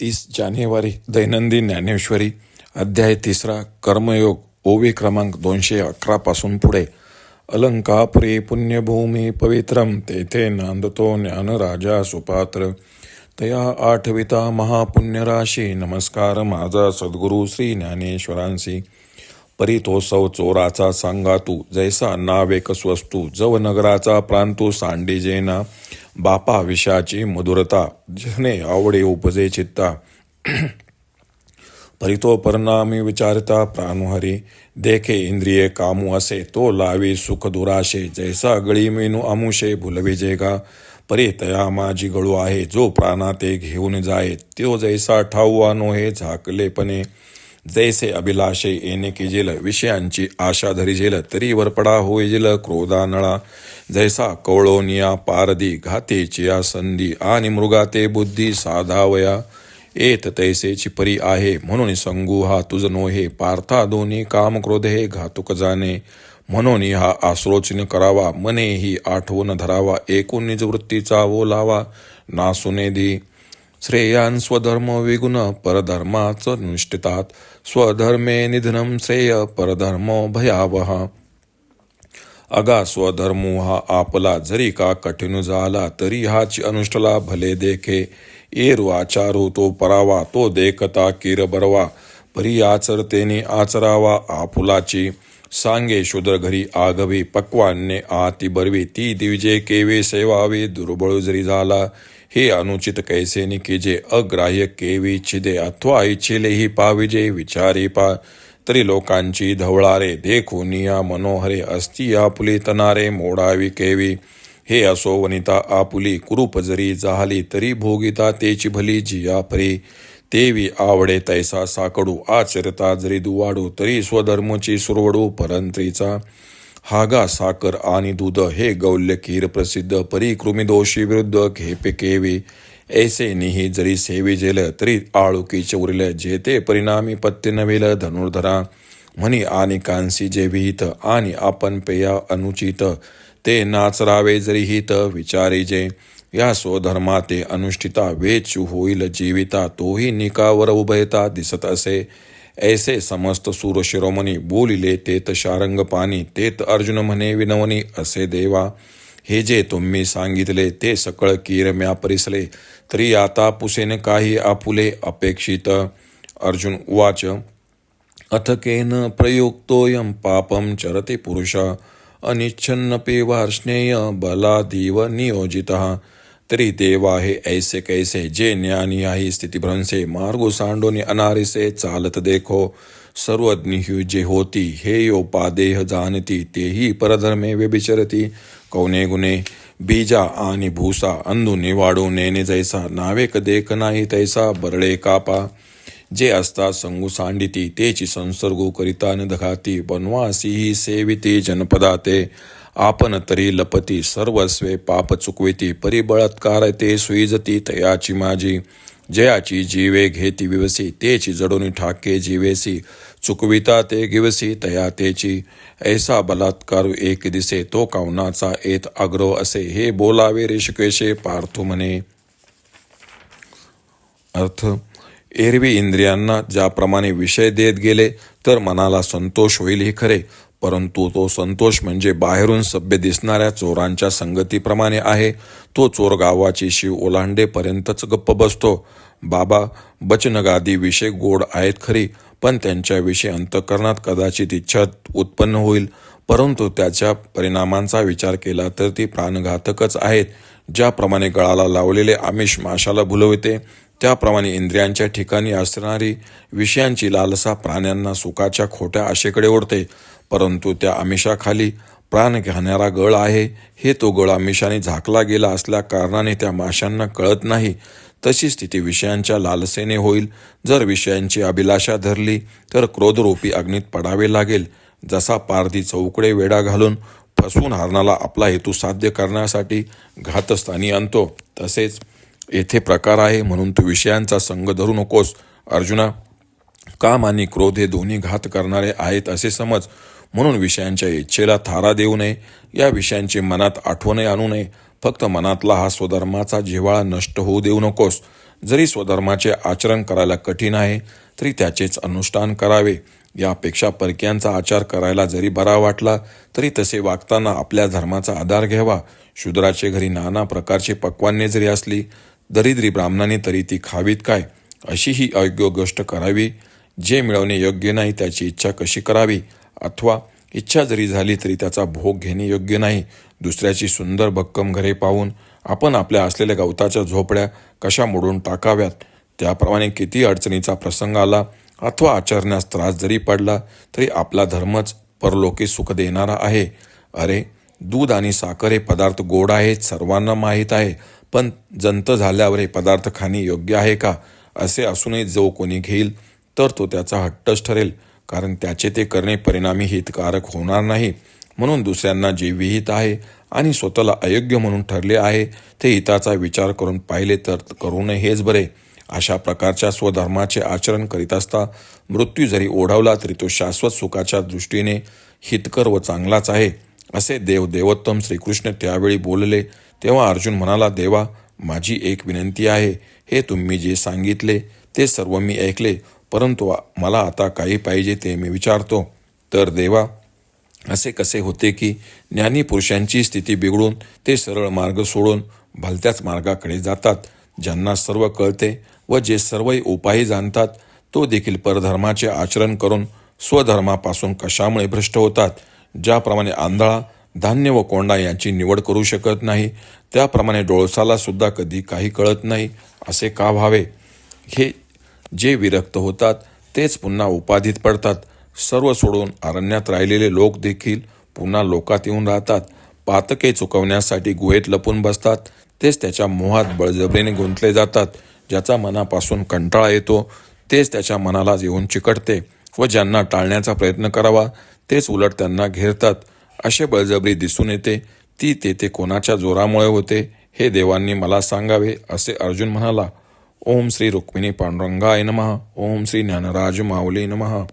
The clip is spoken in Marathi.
तीस जानेवारी दैनंदिन ज्ञानेश्वरी अध्याय तिसरा कर्मयोग ओवी क्रमांक दोनशे अकरापासून पुढे. अलंकापुरी पुण्यभूमी पवित्रम तेथे नांदतो ज्ञानराजा सुपात्र. तया आठविता महापुण्यराशी नमस्कार माझा सद्गुरू श्री ज्ञानेश्वरांशी परितोसव चोराचा सांगा तू जैसा नावेक स्वस्तू जव नगराचा प्रांतू सांडिजेना बापा विषाची मधुरता जने आवडे उपजे चित्ता. परितो परिणामी विचारता प्राणहरी देखे इंद्रिये कामू असे तो लावी सुख दुराशे जैसा गळी मेनू अमुषे भुलविजे गा तया माझी गळू आहे जो प्राणा ते घेऊन जाय तो जैसा ठाऊनो हे झाकलेपणे जैसे अभिलाषे येणे केजेल विषयांची आशा धरिजेल तरी वरपडा होईजेल क्रोधा नळा जैसा कवळोनिया पारदी घातेचिया संधी आणि मृगाते बुद्धी साधावया एत तैसेची परी आहे म्हणून संगू हा तुझ नोहे. पार्था दोन्ही काम क्रोध हे घातुक जाणे. म्हणून हा आश्रोचन करावा मने ही आठवण धरावा. एकूण निजवृत्तीचा ओलावा लावा नासुने दी श्रेयान स्वधर्म विगुण परधर्माच निष्ठितात। स्वधर्मे निधनम श्रेय परधर्म भयावहा। अगा स्वधर्मो हा आपला जरी का कठीण झाला तरी हाची अनुष्ठला भले देखे। एरु आचारू तो परावा तो देखता किर बरवा। परी आचरतेने आचरावा आपुलाची। सांगे शूद्र घरी आगवी पक्वान्ने आती बरवी। ती दिवजे केवे सेवावे दुर्बळ जरी झाला हे अनुचित कैसे निकेजे अग्राह्य केवी छिदे अथवा इच्छिले ही पाविजे विचारी पा तरी लोकांची धवळारे देखुनिया मनोहरे अस्ती आपुली तनारे मोडावी केवी हे असो वनिता आपुली कुरूप जरी जाहली तरी भोगिता तेची भली जिया परी देवी आवडे तैसा साकडू आचरता जरी दुवाडू तरी स्वधर्मची सुरवडू परंत्रीचा हागा साखर आणि दूध हे गौल्य खीर प्रसिद्ध परिकृमी दोषी विरुद्ध घेपे केवी ऐसे निही जरी सेवी जेल तरी आळुकी चौरिल जेते परिणामी पत्ते नवेल धनुर्धरा. म्हणी आणि कांसी जे विहित आणि आपण पेया अनुचित ते नाचरावे जरी हित विचारी जे. या स्वधर्मा ते अनुष्ठिता वेचू होईल जीविता तोही निकावर उभयता दिसत असे. ऐसे समस्त सूर शिरोमणी बोलिले तेत शारंग पाणी तेत अर्जुन म्हणे विनवनी असे देवा. हे जे तुम्ही सांगितले ते सकळ कीर म्या परिसले. तरी आता पुसेन काही आपुले अपेक्षित. अर्जुन उवाच अथकेन प्रयुक्तोयम पापम चरते पुरुष. अनिच्छन्नपि वार्ष्णेय बलादिव नियोजितः. तरी देवा हे ऐसे कैसे? जे ज्ञानी आहे स्थितीभ्रंसे मार्गो सांडोनी अनारिसे चालत देखो सर्वज्ञ जे होती हे यो पादेह जाणती तेही परधर्मे व्यभिचरती कौने गुणे बीजा आणि भूसा अंधू निवाडू नेने जैसा नावेक देख नाही तैसा बरळे कापा जे असता संगू सांडिती तेची संसर्गू करिता न दखाती बनवासी ही सेविती जनपदाते आपण तरी लपती सर्वस्वे पाप चुकविती परिबळत्कार ते सुईजती तयाची माझी. जयाची जीवे घेती विवसी तेची जडोनी ठाके जीवेसी. चुकविता ते गिवसी तया तेची. ऐसा बलात्कार एक दिसे तो कावनाचा एत आग्रो असे. हे बोलावे ऋषिकेशे पार्थ म्हणे. अर्थ एरवी इंद्रियांना ज्याप्रमाणे विषय देत गेले तर मनाला संतोष होईल हे खरे. परंतु तो संतोष म्हणजे बाहेरून सभ्य दिसणाऱ्या चोरांच्या संगतीप्रमाणे आहे. तो चोर गावाची शिव ओलांडेपर्यंतच गप्प बसतो. बाबा बचनगादीविषयी गोड आहेत खरी पण त्यांच्याविषयी अंतकरणात कदाचित इच्छा उत्पन्न होईल. परंतु त्याच्या परिणामांचा विचार केला तर ती प्राणघातकच आहेत. ज्याप्रमाणे गळाला लावलेले आमिष माशाला भुलविते त्याप्रमाणे इंद्रियांच्या ठिकाणी असणारी विषयांची लालसा प्राण्यांना सुखाच्या खोट्या आशेकडे ओढते. परंतु त्या आमिषाखाली प्राण घेणारा गळ आहे हे तो गळ आमिषाने झाकला गेला असल्या कारणाने त्या माशांना कळत नाही. तशी स्थिती विषयांच्या लालसेने होईल. जर विषयांची अभिलाषा धरली तर क्रोधरूपी अग्नीत पडावे लागेल. जसा पारधी चौकडे वेडा घालून फसवून हरणाला आपला हेतू साध्य करण्यासाठी घातस्थानी आणतो तसेच येथे प्रकार आहे म्हणून तू विषयांचा संग धरू नकोस. अर्जुना काम आणि क्रोध हे दोन्ही घात करणारे आहेत असे समज. म्हणून विषयांच्या इच्छेला थारा देऊ नये. या विषयांची मनात आठवणे आणू नये. फक्त मनातला हा स्वधर्माचा जिव्हाळा नष्ट होऊ देऊ नकोस. जरी स्वधर्माचे आचरण करायला कठीण आहे तरी त्याचेच अनुष्ठान करावे. यापेक्षा परक्यांचा आचार करायला जरी बरा वाटला तरी तसे वागताना आपल्या धर्माचा आधार घ्यावा. शूद्राचे घरी नाना प्रकारची पक्वान्ने जरी असली दरिद्री ब्राह्मणाने तरी ती खावीत काय? अशी ही अयोग्य गोष्ट करावी. जे मिळवणे योग्य नाही त्याची इच्छा कशी करावी? अथवा इच्छा जरी झाली तरी त्याचा भोग घेणे योग्य नाही. दुसऱ्याची सुंदर भक्कम घरे पाहून आपण आपल्या असलेल्या गवताच्या झोपड्या कशा मोडून टाकाव्यात? त्याप्रमाणे किती अडचणीचा प्रसंग आला अथवा आचरण्यास त्रास जरी पडला तरी आपला धर्मच परलोकी सुख देणारा आहे. अरे दूध आणि साखर हे पदार्थ गोड आहेत सर्वांना माहीत आहे पण जंत झाल्यावर हे पदार्थ खाणे योग्य आहे का? असे असूनही जो कोणी घेईल तर तो त्याचा हट्टच ठरेल. कारण त्याचे ते करणे परिणामी हितकारक होणार नाही. म्हणून दुसऱ्यांना जे विहित आहे आणि स्वतःला अयोग्य म्हणून ठरले आहे ते हिताचा विचार करून पाहिले तर करू नये हेच बरे. अशा प्रकारच्या स्वधर्माचे आचरण करीत असता मृत्यू जरी ओढवला तरी तो शाश्वत सुखाच्या दृष्टीने हितकर व चांगलाच आहे असे देव देवोत्तम श्रीकृष्ण त्यावेळी बोलले. तेव्हा अर्जुन म्हणाला देवा माझी एक विनंती आहे. हे तुम्ही जे सांगितले ते सर्व मी ऐकले. परंतु मला आता काही पाहिजे ते मी विचारतो. तर देवा असे कसे होते की ज्ञानी पुरुषांची स्थिती बिघडून ते सरळ मार्ग सोडून भलत्याच मार्गाकडे जातात ज्यांना सर्व कळते व जे सर्वही उपाय जाणतात तो देखील परधर्माचे आचरण करून स्वधर्मापासून कशामुळे भ्रष्ट होतात? ज्याप्रमाणे आंधळा धान्य व कोंडा यांची निवड करू शकत नाही त्याप्रमाणे डोळसाला सुद्धा कधी काही कळत नाही असे का व्हावे? हे जे विरक्त होतात तेच पुन्हा उपाधीत पडतात. सर्व सोडून अरण्यात राहिलेले लोक देखील पुन्हा लोकात येऊन राहतात. पातके चुकवण्यासाठी गुहेत लपून बसतात. तेच त्याच्या मोहात बळजबरीने गुंतले जातात. ज्याचा मनापासून कंटाळा येतो तेच त्याच्या मनाला येऊन चिकटते व ज्यांना टाळण्याचा प्रयत्न करावा तेच उलट त्यांना घेरतात. असे बळजबरी दिसून येते. ती तेथे कोणाच्या जोरामुळे होते हे देवांनी मला सांगावे असे अर्जुन म्हणाला. ओम श्री रुक्मिणी पांडुरंगाय नमः ओम श्री ज्ञानराज माऊली नमः।